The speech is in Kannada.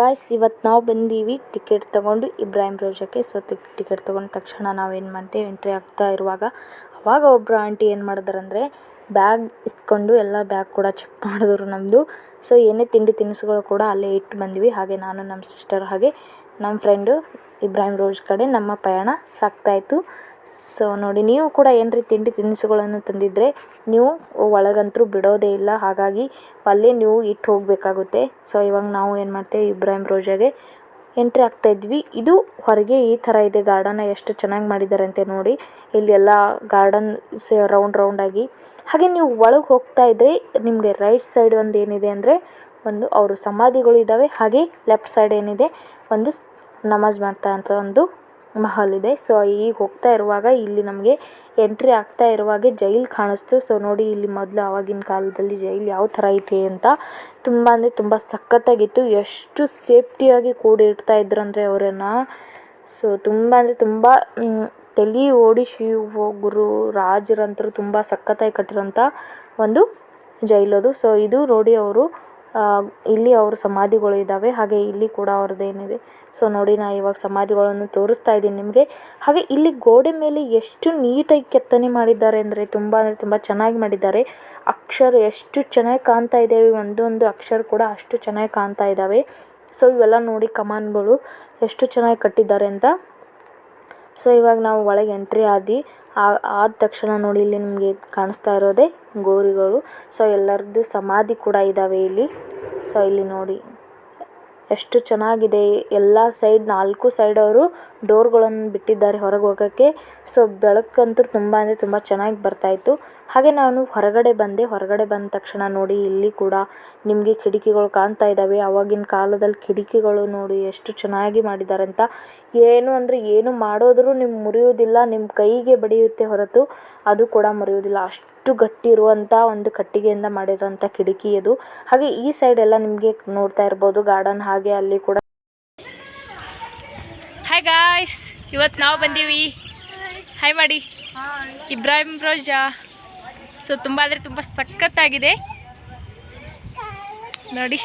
ಗಾಯ್ಸ್ ಇವತ್ತು ನಾವು ಬಂದೀವಿ ಟಿಕೆಟ್ ತೊಗೊಂಡು ಇಬ್ರಾಹಿಂ ರೋಜಕ್ಕೆ ಸೊ ಟಿಕೆಟ್ ತೊಗೊಂಡ ತಕ್ಷಣ ನಾವೇನು ಮಾಡ್ತೀವಿ? ಎಂಟ್ರಿ ಆಗ್ತಾ ಇರುವಾಗ ಅವಾಗ ಒಬ್ಬರು ಆಂಟಿ ಏನು ಮಾಡಿದ್ರಂದರೆ ಬ್ಯಾಗ್ ಇಸ್ಕೊಂಡು ಎಲ್ಲ ಬ್ಯಾಗ್ ಕೂಡ ಚೆಕ್ ಮಾಡಿದ್ರು ನಮ್ಮದು ಸೊ ಏನೇ ತಿಂಡಿ ತಿನಿಸುಗಳು ಕೂಡ ಅಲ್ಲೇ ಇಟ್ಟು ಬಂದ್ವಿ. ಹಾಗೆ ನಾನು ನಮ್ಮ ಸಿಸ್ಟರ್ ಹಾಗೆ ನಮ್ಮ ಫ್ರೆಂಡು ಇಬ್ರಾಹಿಂ ರೋಜ್ ಕಡೆ ನಮ್ಮ ಪಯಣ ಸಾಗ್ತಾಯಿತ್ತು ಸೊ ನೋಡಿ, ನೀವು ಕೂಡ ಏನ್ರಿ ತಿಂಡಿ ತಿನಿಸುಗಳನ್ನು ತಂದಿದ್ದರೆ ನೀವು ಒಳಗಂತರೂ ಬಿಡೋದೇ ಇಲ್ಲ. ಹಾಗಾಗಿ ಅಲ್ಲೇ ನೀವು ಇಟ್ಟು ಹೋಗಬೇಕಾಗುತ್ತೆ. ಸೊ ಇವಾಗ ನಾವು ಏನು ಮಾಡ್ತೇವೆ, ಇಬ್ರಾಹಿಂ ರೋಜಾಗೆ ಎಂಟ್ರಿ ಆಗ್ತಾ ಇದ್ವಿ. ಇದು ಹೊರಗೆ ಈ ಥರ ಇದೆ, ಗಾರ್ಡನ್ ಎಷ್ಟು ಚೆನ್ನಾಗಿ ಮಾಡಿದ್ದಾರೆ ಅಂತ ನೋಡಿ. ಇಲ್ಲಿ ಎಲ್ಲ ಗಾರ್ಡನ್ ರೌಂಡ್ ರೌಂಡಾಗಿ ಹಾಗೆ ನೀವು ಒಳಗೆ ಹೋಗ್ತಾ ಇದ್ರೆ ನಿಮಗೆ ರೈಟ್ ಸೈಡ್ ಒಂದು ಏನಿದೆ ಅಂದರೆ ಒಂದು ಅವರು ಸಮಾಧಿಗಳು ಇದ್ದಾವೆ ಹಾಗೆ ಲೆಫ್ಟ್ ಸೈಡ್ ಏನಿದೆ, ಒಂದು ನಮಾಜ್ ಮಾಡ್ತಾ ಅಂತ ಒಂದು ಮಹಲ್ ಇದೆ. ಸೊ ಈಗ ಹೋಗ್ತಾ ಇರುವಾಗ ಇಲ್ಲಿ ನಮಗೆ ಎಂಟ್ರಿ ಆಗ್ತಾ ಇರುವಾಗೆ ಜೈಲ್ ಕಾಣಿಸ್ತು. ಸೊ ನೋಡಿ ಇಲ್ಲಿ ಮೊದಲು ಆವಾಗಿನ ಕಾಲದಲ್ಲಿ ಜೈಲ್ ಯಾವ ಥರ ಐತೆ ಅಂತ. ತುಂಬ ಅಂದರೆ ತುಂಬ ಸಖತ್ತಾಗಿತ್ತು. ಎಷ್ಟು ಸೇಫ್ಟಿಯಾಗಿ ಕೂಡಿಡ್ತಾ ಇದ್ರು ಅಂದರೆ ಅವರನ್ನು. ಸೊ ತುಂಬ ಅಂದರೆ ತುಂಬ ತಲಿ ಓಡಿಸಿ ಗುರು ರಾಜರಂತರು ತುಂಬ ಸಖತ್ತಾಗಿ ಕಟ್ಟಿರೋಂಥ ಒಂದು ಜೈಲದು ಸೊ ಇದು ನೋಡಿ ಅವರು ಇಲ್ಲಿ ಅವ್ರ ಸಮಾಧಿಗಳು ಇದ್ದಾವೆ ಹಾಗೆ ಇಲ್ಲಿ ಕೂಡ ಅವ್ರದ್ದು ಏನಿದೆ ಸೊ ನೋಡಿ ನಾ ಇವಾಗ ಸಮಾಧಿಗಳನ್ನು ತೋರಿಸ್ತಾ ಇದ್ದೀನಿ ನಿಮಗೆ. ಹಾಗೆ ಇಲ್ಲಿ ಗೋಡೆ ಮೇಲೆ ಎಷ್ಟು ನೀಟಾಗಿ ಕೆತ್ತನೆ ಮಾಡಿದ್ದಾರೆ ಅಂದರೆ ತುಂಬ ಅಂದರೆ ತುಂಬ ಚೆನ್ನಾಗಿ ಮಾಡಿದ್ದಾರೆ. ಅಕ್ಷರ ಎಷ್ಟು ಚೆನ್ನಾಗಿ ಕಾಣ್ತಾ ಇದ್ದಾವೆ ಒಂದೊಂದು ಅಕ್ಷರ ಕೂಡ ಅಷ್ಟು ಚೆನ್ನಾಗಿ ಕಾಣ್ತಾ ಇದ್ದಾವೆ ಸೊ ಇವೆಲ್ಲ ನೋಡಿ ಕಮಾನ್ಗಳು ಎಷ್ಟು ಚೆನ್ನಾಗಿ ಕಟ್ಟಿದ್ದಾರೆ ಅಂತ. ಸೊ ಇವಾಗ ನಾವು ಒಳಗೆ ಎಂಟ್ರಿ ಆದಿ ಆದ ತಕ್ಷಣ ನೋಡಿ ಇಲ್ಲಿ ನಿಮಗೆ ಕಾಣಿಸ್ತಾ ಇರೋದೇ ಗೋರಿಗಳು. ಸೊ ಎಲ್ಲರದ್ದು ಸಮಾಧಿ ಕೂಡ ಇದಾವೆ ಇಲ್ಲಿ. ಸೊ ಇಲ್ಲಿ ನೋಡಿ. ಎಷ್ಟು ಚೆನ್ನಾಗಿದೆ. ಎಲ್ಲ ಸೈಡ್ ನಾಲ್ಕು ಸೈಡ್ ಅವರು ಡೋರ್ಗಳನ್ನು ಬಿಟ್ಟಿದ್ದಾರೆ ಹೊರಗೆ ಹೋಗೋಕ್ಕೆ. ಸೊ ಬೆಳಕಂತೂ ತುಂಬ ಅಂದರೆ ತುಂಬ ಚೆನ್ನಾಗಿ ಬರ್ತಾ ಇತ್ತು. ಹಾಗೆ ನಾನು ಹೊರಗಡೆ ಬಂದೆ. ಹೊರಗಡೆ ಬಂದ ತಕ್ಷಣ ನೋಡಿ ಇಲ್ಲಿ ಕೂಡ ನಿಮಗೆ ಕಿಟಕಿಗಳು ಕಾಣ್ತಾ ಇದ್ದಾವೆ ಅವಾಗಿನ ಕಾಲದಲ್ಲಿ ಕಿಟಕಿಗಳು ನೋಡಿ ಎಷ್ಟು ಚೆನ್ನಾಗಿ ಮಾಡಿದ್ದಾರೆ ಅಂತ. ಏನು ಅಂದರೆ ಏನು ಮಾಡೋದ್ರೂ ನಿಮ್ಗೆ ಮುರಿಯೋದಿಲ್ಲ ನಿಮ್ಮ ಕೈಗೆ ಬಡಿಯುತ್ತೆ ಹೊರತು ಅದು ಕೂಡ ಮುರಿಯೋದಿಲ್ಲ ಅಷ್ಟು ಗಟ್ಟಿ ಇರುವಂಥ ಒಂದು ಕಟ್ಟಿಗೆಯಿಂದ ಮಾಡಿರುವಂಥ ಕಿಟಕಿ ಇದು. ಹಾಗೆ ಈ ಸೈಡ್ ಎಲ್ಲ ನಿಮಗೆ ನೋಡ್ತಾ ಇರ್ಬೋದು ಗಾರ್ಡನ್ ಹಾಗೆ ಅಲ್ಲಿ ಕೂಡ. ಹಾಯ್ ಗಾಯ್ಸ್ ಇವತ್ತು ನಾವು ಬಂದೀವಿ. ಹಾಯ್ ಮಾಡಿ ಇಬ್ರಾಹಿಂ ರೋಜಾ. ಸೊ ತುಂಬ ಅಂದರೆ ತುಂಬ ಸಖತ್ತಾಗಿದೆ. ನೋಡಿ.